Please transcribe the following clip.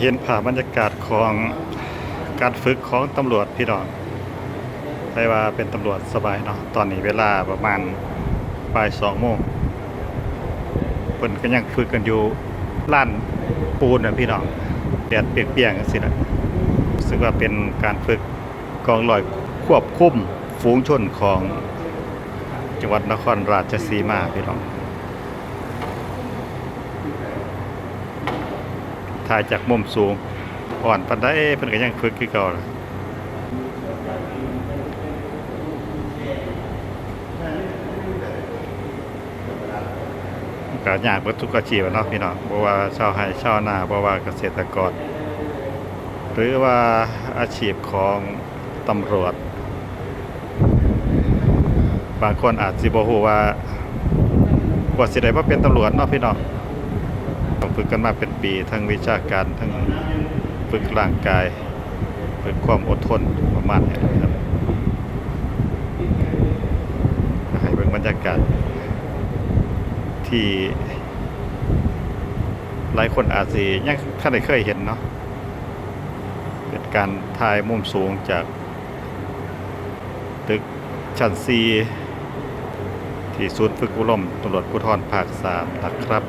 เห็นภาพบรรยากาศของการฝึกของตำรวจพี่น้องใช่ว่าเป็นตำรวจสบายเนาะ ตอนนี้เวลาประมาณบ่ายสองโมงเพิ่นก็ยังฝึกกันอยู่ล้านปูนนะพี่น้องแดดเปียกๆจังซี่นะรู้สึกว่าเป็นการฝึกกองร้อยควบคุมฝูงชนของจังหวัดนครราชสีมาพี่น้อง ถ่ายจากมุมสูง อ่อนปันได้เพิ่นก็ยังฝึกคือเก่าล่ะก็ยากเบิดทุกอาชีพเนาะพี่น้องบ่ว่าชาวไร่ชาวนาบ่ว่าเกษตรกร หรือว่าอาชีพของตำรวจ บางคนอาจสิบ่ฮู้ว่าว่าสิได้มาเป็นตำรวจเนาะพี่น้อง ฝึกกันมาเป็นปีทั้งวิชาการทั้งฝึกร่างกายฝึกความอดทนประมาณนี้ครับให้เบิ่งบรรยากาศที่หลายคนอาจสิยังท่านได้เคยเห็นเนาะเป็นการถ่ายมุมสูงจาก ตึกชั้น4ที่ศูนย์ฝึกอบรมตำรวจภูธรภาค 3 นะครับ